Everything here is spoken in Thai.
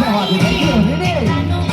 หอดอยู่ทั้งเที่นี่